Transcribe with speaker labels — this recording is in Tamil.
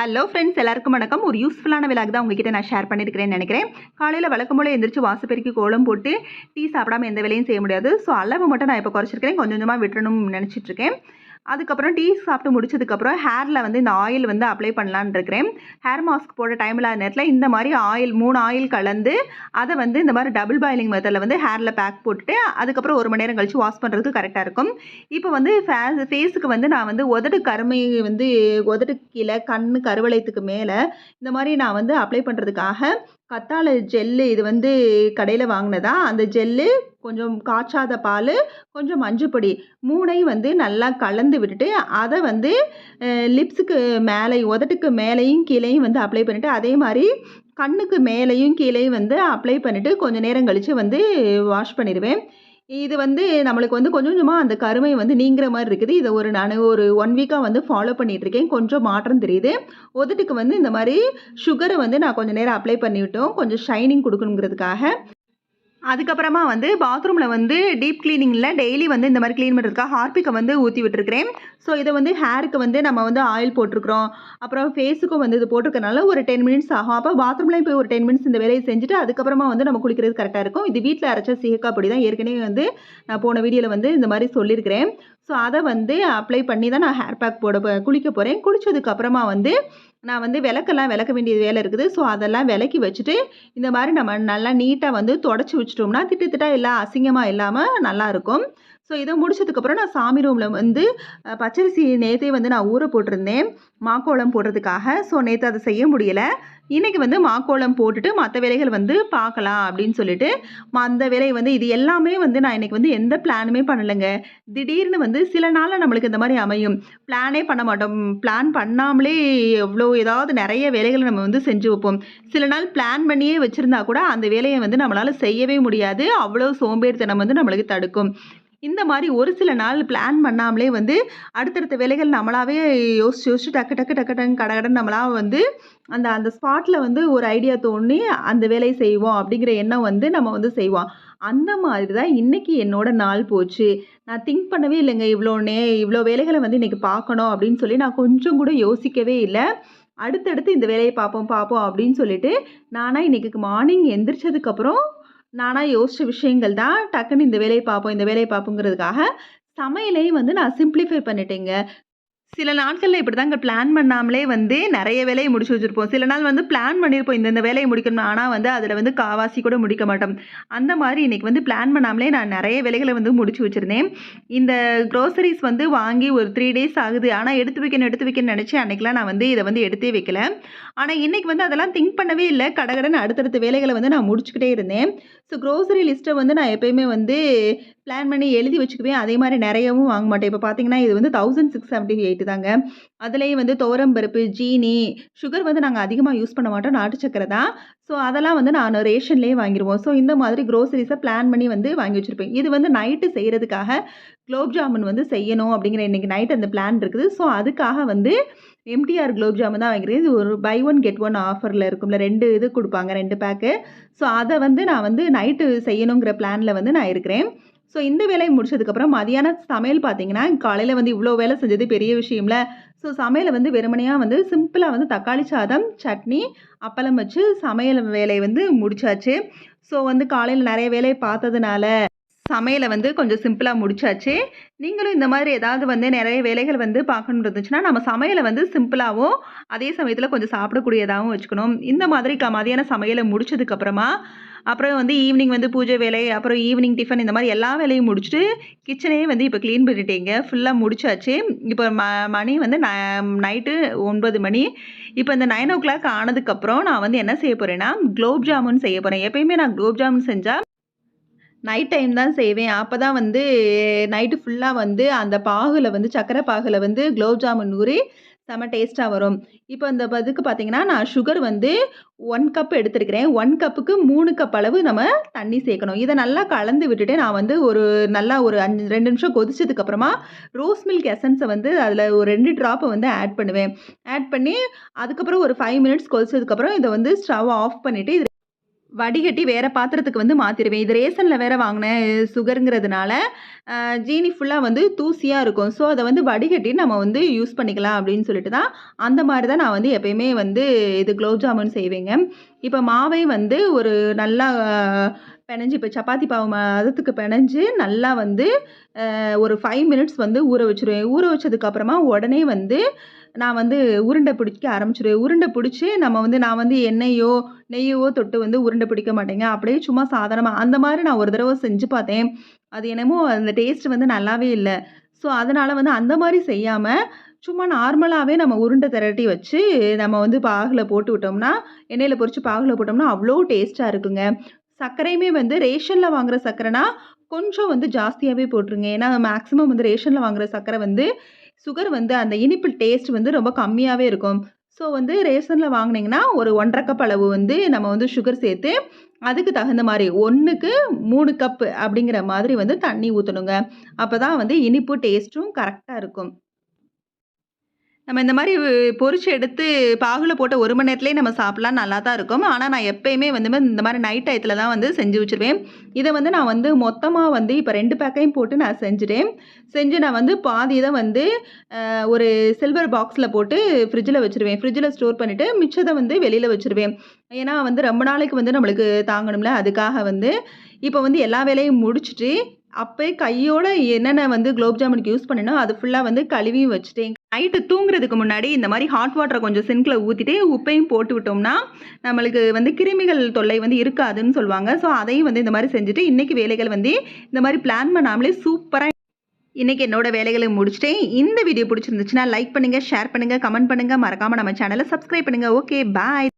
Speaker 1: ஹலோ ஃப்ரெண்ட்ஸ் எல்லாருக்கும் வணக்கம். ஒரு யூஸ்ஃபுல்லான விலாக் தான் உங்ககிட்ட நான் ஷேர் பண்ணியிருக்கிறேன்னு நினைக்கிறேன். காலையில் வழக்கம் போல எந்திரிச்சு வாசப்பெருக்கி கோலம் போட்டு டீ சாப்பிடாம எந்த வேலையும் செய்ய முடியாது. ஸோ அளவு மட்டும் நான் இப்போ குறைச்சிருக்கிறேன். கொஞ்சம் கொஞ்சமாக விட்டுறணும்னு நினச்சிட்ருக்கேன் அதுக்கப்புறம் டீ சாப்பிட்டு முடிச்சதுக்கப்புறம் ஹேரில் வந்து இந்த ஆயில் வந்து அப்ளை பண்ணலான்னு இருக்கிறேன். ஹேர் மாஸ்க் போட டைம் இல்லாத நேரத்தில் இந்த மாதிரி ஆயில் மூணு ஆயில் கலந்து அதை வந்து இந்த மாதிரி டபுள் பாயிலிங் மெத்தடில் வந்து ஹேரில் பேக் போட்டுட்டு அதுக்கப்புறம் ஒரு மணி நேரம் கழிச்சு வாஷ் பண்ணுறதுக்கு கரெக்டாக இருக்கும். இப்போ வந்து ஃபேஸுக்கு வந்து நான் வந்து உதடு கருமை வந்து உதடு கீழே கண் கருவளையத்துக்கு மேலே இந்த மாதிரி நான் வந்து அப்ளை பண்ணுறதுக்காக கத்தாழை ஜெல்லு இது வந்து கடையில் வாங்கினதா? அந்த ஜெல்லு கொஞ்சம் காய்ச்சாத பால் கொஞ்சம் மஞ்சப்பொடி மூணையும் வந்து நல்லா கலந்து விட்டுட்டு அதை வந்து லிப்ஸுக்கு மேலே உதட்டுக்கு மேலேயும் கீழேயும் வந்து அப்ளை பண்ணிவிட்டு அதே மாதிரி கண்ணுக்கு மேலேயும் கீழேயும் வந்து அப்ளை பண்ணிவிட்டு கொஞ்சம் நேரம் கழித்து வந்து வாஷ் பண்ணிடுவேன். இது வந்து நம்மளுக்கு வந்து கொஞ்சம் கொஞ்சமாக அந்த கருமை வந்து நீங்கிற மாதிரி இருக்குது. இதை ஒரு நான் ஒரு ஒன் வீக்காக வந்து ஃபாலோ பண்ணிகிட்ருக்கேன் கொஞ்சம் மாற்றம் தெரியுது. உதட்டுக்கு வந்து இந்த மாதிரி சுகரை வந்து நான் கொஞ்சம் நேரம் அப்ளை பண்ணிவிட்டோம். கொஞ்சம் ஷைனிங் கொடுக்கணுங்கிறதுக்காக. அதுக்கப்புறமா வந்து பாத்ரூமில் வந்து டீப் க்ளீனிங்கில் டெய்லி வந்து இந்த மாதிரி க்ளீன் பண்ணுறதுக்காக ஹார்பிக்கை வந்து ஊற்றி விட்டுருக்கிறேன். ஸோ இதை வந்து ஹேருக்கு வந்து நம்ம வந்து ஆயில் போட்டிருக்கிறோம். அப்புறம் ஃபேஸுக்கும் வந்து இது போட்டிருக்கனால ஒரு டென் மினிட்ஸ் ஆகும். அப்போ பாத்ரூம்லேயும் போய் ஒரு டென் மினிட்ஸ் இந்த வேலையை செஞ்சுட்டு அதுக்கப்புறமா வந்து நம்ம குளிக்கிறது கரெக்டாக இருக்கும். இது வீட்டில் அரைச்ச சீக்கா பொடி தான் ஏற்கனவே வந்து நான் போன வீடியோவில் வந்து இந்த மாதிரி சொல்லியிருக்கிறேன். ஸோ அதை வந்து அப்ளை பண்ணி தான் நான் ஹேர் பேக் போட குளிக்க போகிறேன் குளித்ததுக்கப்புறமா வந்து நான் வந்து விளக்கெல்லாம் விளக்க வேண்டிய வேலை இருக்குது. ஸோ அதெல்லாம் விளக்கி வச்சுட்டு இந்த மாதிரி நம்ம நல்லா நீட்டாக வந்து தொடச்சி வச்சிட்டோம்னா திட்டு திட்டா எல்லாம் அசிங்கமாக இல்லாமல் நல்லாயிருக்கும் ஸோ இதை முடிச்சதுக்கப்புறம் நான் சாமி ரூமில் வந்து பச்சரிசி நேற்றே வந்து நான் ஊற போட்டிருந்தேன். மாக்கோளம் போடுறதுக்காக. ஸோ நேற்று அதை செய்ய முடியலை. இன்றைக்கி வந்து மாக்கோளம் போட்டுட்டு மற்ற வேலைகள் வந்து பார்க்கலாம் அப்படின்னு சொல்லிட்டு அந்த வேலையை வந்து இது எல்லாமே வந்து நான் இன்றைக்கி வந்து எந்த பிளானுமே பண்ணலைங்க. திடீர்னு வந்து சில நாளில் நம்மளுக்கு இந்த மாதிரி அமையும். பிளானே பண்ண மாட்டோம். பிளான் பண்ணாமலே எவ்வளோ ஏதாவது நிறைய வேலைகளை நம்ம வந்து செஞ்சு வைப்போம். சில நாள் பிளான் பண்ணியே வச்சுருந்தா கூட அந்த வேலையை வந்து நம்மளால் செய்யவே முடியாது. அவ்வளோ சோம்பேறித்தனம் வந்து நம்மளுக்கு தடுக்கும். இந்த மாதிரி ஒரு சில நாள் பிளான் பண்ணாமலே வந்து அடுத்தடுத்த வேலைகள் நம்மளாவே யோசிச்சு யோசிச்சு டக்கு டக்கு டக்கு டக்கு கடகடன் நம்மளா வந்து அந்த அந்த ஸ்பாட்டில் வந்து ஒரு ஐடியா தோணி அந்த வேலையை செய்வோம் அப்படிங்கிற எண்ணம் வந்து நம்ம வந்து செய்வோம். அந்த மாதிரி தான் இன்றைக்கி என்னோட நாள் போச்சு. நான் திங்க் பண்ணவே இல்லைங்க இவ்வளோ நே இவ்வளோ வேலைகளை வந்து இன்றைக்கி பார்க்கணும் அப்படின்னு சொல்லி நான் கொஞ்சம் கூட யோசிக்கவே இல்லை. அடுத்தடுத்து இந்த வேலையை பார்ப்போம் பார்ப்போம் அப்படின்னு சொல்லிட்டு நானாக இன்றைக்கி மார்னிங் எந்திரிச்சதுக்கப்புறம் நானாக யோசித்த விஷயங்கள் தான் டக்குன்னு இந்த வேலையை பார்ப்போம் இந்த வேலையை பார்ப்போங்கிறதுக்காக சமையலையும் வந்து நான் சிம்பிளிஃபை பண்ணிட்டேங்க. சில நாட்களில் இப்படி தாங்க பிளான் பண்ணாமலே வந்து நிறைய வேலையை முடிச்சு வச்சுருப்போம். சில நாள் வந்து பிளான் பண்ணியிருப்போம் இந்த வேலையை முடிக்கணும் ஆனால் வந்து அதில் வந்து காவாசி கூட முடிக்க மாட்டோம். அந்த மாதிரி இன்றைக்கி வந்து பிளான் பண்ணாமலே நான் நிறைய வேலைகளை வந்து முடிச்சு வச்சுருந்தேன். இந்த க்ரோசரிஸ் வந்து வாங்கி ஒரு த்ரீ டேஸ் ஆகுது. ஆனால் எடுத்து வைக்கணும் எடுத்து வைக்கணும்னு நினச்சி அன்றைக்கெலாம் நான் வந்து இதை வந்து எடுத்தே வைக்கல. ஆனால் இன்றைக்கி வந்து அதெல்லாம் திங்க் பண்ணவே இல்லை. கடகடன் அடுத்தடுத்த வேலைகளை வந்து நான் முடிச்சுக்கிட்டே இருந்தேன். ஸோ க்ரோசரி லிஸ்ட்டை வந்து நான் எப்போயுமே வந்து பிளான் பண்ணி எழுதி வச்சுக்குவேன். அதே மாதிரி நிறையவும் வாங்க மாட்டேன். இப்போ பார்த்தீங்கன்னா இது வந்து தௌசண்ட் சிக்ஸ் செவன்ட்டி எயிட் தாங்க. அதுலேயும் வந்து துவரம்பருப்பு ஜீனி சுகர் வந்து நாங்கள் அதிகமாக யூஸ் பண்ண மாட்டோம். நாட்டு சக்கரை தான். ஸோ அதெல்லாம் வந்து நான் ரேஷன்லேயே வாங்கிடுவோம் ஸோ இந்த மாதிரி க்ரோசரிஸை பிளான் பண்ணி வந்து வாங்கி வச்சுருப்பேன். இது வந்து நைட்டு செய்கிறதுக்காக குலோப் ஜாமுன் வந்து செய்யணும் அப்படிங்கிற இன்றைக்கி நைட் அந்த பிளான் இருக்குது. ஸோ அதுக்காக வந்து எம்டிஆர் குலோப் ஜாமுன் தான் வாங்கிக்கிறேன். இது ஒரு பை ஒன் கெட் ஒன் ஆஃபரில் இருக்கும்ல. ரெண்டு இது கொடுப்பாங்க ரெண்டு பேக்கு ஸோ அதை வந்து நான் வந்து நைட்டு செய்யணுங்கிற பிளானில் வந்து நான் இருக்கிறேன். ஸோ இந்த வேலையை முடிச்சதுக்கப்புறம் மதியான சமையல் பார்த்தீங்கன்னா காலையில் வந்து இவ்வளோ வேலை செஞ்சது பெரிய விஷயம்ல. ஸோ சமையலை வந்து வெறுமனையாக வந்து சிம்பிளாக வந்து தக்காளி சாதம் சட்னி அப்பளம் வச்சு சமையல் வேலையை வந்து முடிச்சாச்சு. ஸோ வந்து காலையில் நிறைய வேலையை பார்த்ததுனால சமையலை வந்து கொஞ்சம் சிம்பிளாக முடிச்சாச்சு. நீங்களும் இந்த மாதிரி ஏதாவது வந்து நிறைய வேலைகள் வந்து பார்க்கணும் இருந்துச்சுன்னா நம்ம சமையலை வந்து சிம்பிளாகவும் அதே சமயத்தில் கொஞ்சம் சாப்பிடக்கூடியதாகவும் வச்சுக்கணும். இந்த மாதிரி க மதியான சமையலை முடிச்சதுக்கப்புறமா அப்புறம் வந்து ஈவினிங் வந்து பூஜை வேலை அப்புறம் ஈவினிங் டிஃபன் இந்த மாதிரி எல்லா வேலையும் முடிச்சுட்டு கிச்சனையே வந்து இப்போ க்ளீன் பண்ணிட்டேங்க. ஃபுல்லாக முடிச்சாச்சு. இப்போ ம மணி வந்து ந நைட்டு ஒன்பது மணி. இப்போ இந்த நைன் ஓ கிளாக் ஆனதுக்கப்புறம் நான் வந்து என்ன செய்ய போகிறேன்னா குலோப் ஜாமுன் செய்ய போகிறேன் எப்பயுமே நான் குலோப் ஜாமுன் செஞ்சால் நைட் டைம் தான் செய்வேன். அப்போ தான் வந்து நைட்டு ஃபுல்லாக வந்து அந்த பாகுல வந்து சக்கரை பாகுல வந்து குலோப் ஜாமுன் ஊறி செம டேஸ்ட்டாக வரும். இப்போ இந்த இதுக்கு பார்த்தீங்கன்னா நான் சுகர் வந்து ஒன் கப் எடுத்துருக்கிறேன். ஒன் கப்புக்கு மூணு கப் அளவு நம்ம தண்ணி சேர்க்கணும். இதை நல்லா கலந்து விட்டுட்டு நான் வந்து ஒரு நல்லா ஒரு அஞ்சு ரெண்டு நிமிஷம் கொதிச்சதுக்கப்புறமா ரோஸ் மில்க் எசன்ஸை வந்து அதில் ஒரு ரெண்டு ட்ராப்பை வந்து ஆட் பண்ணுவேன். ஆட் பண்ணி அதுக்கப்புறம் ஒரு ஃபைவ் மினிட்ஸ் கொதிச்சதுக்கப்புறம் இதை வந்து ஸ்டவ் ஆஃப் பண்ணிவிட்டு இது வடிகட்டி வேறு பாத்திரத்துக்கு வந்து மாற்றிடுவேன் இது ரேசனில் வேறு வாங்கின சுகருங்கிறதுனால ஜீனி ஃபுல்லாக வந்து தூசியாக இருக்கும். ஸோ அதை வந்து வடிகட்டி நம்ம வந்து யூஸ் பண்ணிக்கலாம் அப்படின்னு சொல்லிட்டு தான் அந்த மாதிரி தான் நான் வந்து எப்பயுமே வந்து இது குலோப் ஜாமுன் செய்வேங்க. இப்போ மாவை வந்து ஒரு நல்லா பிணைஞ்சு இப்போ சப்பாத்தி பாவு மதத்துக்கு பிணைஞ்சு நல்லா வந்து ஒரு ஃபைவ் மினிட்ஸ் வந்து ஊற வச்சுருவேன். ஊற வச்சதுக்கப்புறமா உடனே வந்து நான் வந்து உருண்டை பிடிக்க ஆரம்பிச்சிடுவேன் உருண்டை பிடிச்சி நம்ம வந்து நான் வந்து எண்ணெயோ நெய்யோ தொட்டு வந்து உருண்டை பிடிக்க மாட்டேங்க. அப்படியே சும்மா சாதாரணமாக அந்த மாதிரி நான் ஒரு தடவை செஞ்சு பார்த்தேன். அது என்னமோ அந்த டேஸ்ட் வந்து நல்லாவே இல்லை. ஸோ அதனால் வந்து அந்த மாதிரி செய்யாமல் சும்மா நார்மலாகவே நம்ம உருண்டை திரட்டி வச்சு நம்ம வந்து பாகில் போட்டு விட்டோம்னா எண்ணெயில் பொறிச்சு பாகில் போட்டோம்னா அவ்வளோ டேஸ்ட்டாக இருக்குங்க. சர்க்கரையுமே வந்து ரேஷனில் வாங்குகிற சர்க்கரைனா கொஞ்சம் வந்து ஜாஸ்தியாகவே போட்டுருங்க. ஏன்னா மேக்ஸிமம் வந்து ரேஷனில் வாங்குகிற சர்க்கரை வந்து சுகர் வந்து அந்த இனிப்பு டேஸ்ட் வந்து ரொம்ப கம்மியாகவே இருக்கும். ஸோ வந்து ரேஷனில் வாங்கினீங்கன்னா ஒரு ஒன்றரை கப் அளவு வந்து நம்ம வந்து சுகர் சேர்த்து அதுக்கு தகுந்த மாதிரி ஒன்றுக்கு மூணு கப்பு அப்படிங்கிற மாதிரி வந்து தண்ணி ஊற்றணுங்க அப்போ தான் வந்து இனிப்பு டேஸ்ட்டும் கரெக்டாக இருக்கும். நம்ம இந்த மாதிரி பொறிச்சு எடுத்து பாகுல போட்ட ஒரு மணி நேரத்துலேயே நம்ம சாப்பிட்லாம் நல்லா தான் இருக்கும். ஆனால் நான் எப்பயுமே வந்து இந்த மாதிரி நைட் டயத்தில் தான் வந்து செஞ்சு வச்சுருவேன். இதை வந்து நான் வந்து மொத்தமாக வந்து இப்போ ரெண்டு பேக்கையும் போட்டு நான் செஞ்சுட்டேன். செஞ்சு நான் வந்து பாதி இதை வந்து ஒரு சில்வர் பாக்ஸில் போட்டு ஃப்ரிட்ஜில் வச்சுருவேன். ஃப்ரிட்ஜில் ஸ்டோர் பண்ணிவிட்டு மிச்சத்தை வந்து வெளியில் வச்சுருவேன். ஏன்னா வந்து ரொம்ப நாளைக்கு வந்து நம்மளுக்கு தாங்கணும்ல. அதுக்காக வந்து இப்போ வந்து எல்லா வேலையும் முடிச்சுட்டு அப்போயே கையோட என்னென்ன வந்து குலோப் ஜாமுனுக்கு யூஸ் பண்ணினோ அது ஃபுல்லாக வந்து கழுவியும் வச்சுட்டேன். நைட்டு தூங்குறதுக்கு முன்னாடி இந்த மாதிரி ஹாட் வாட்டரை கொஞ்சம் சிங்கில் ஊற்றிட்டு உப்பையும் போட்டு விட்டோம்னா நம்மளுக்கு வந்து கிருமிகள் தொல்லை வந்து இருக்காதுன்னு சொல்லுவாங்க. ஸோ அதையும் வந்து இந்த மாதிரி செஞ்சுட்டு இன்றைக்கி வேலைகள் வந்து இந்த மாதிரி பிளான் பண்ணாமலே சூப்பராக இன்றைக்கி என்னோட வேலைகளை முடிச்சிட்டேன். இந்த வீடியோ பிடிச்சிருந்துச்சுன்னா லைக் பண்ணுங்கள் ஷேர் பண்ணுங்கள் கமெண்ட் பண்ணுங்கள் மறக்காமல் நம்ம சேனலை சப்ஸ்கிரைப் பண்ணுங்கள் ஓகே பாய்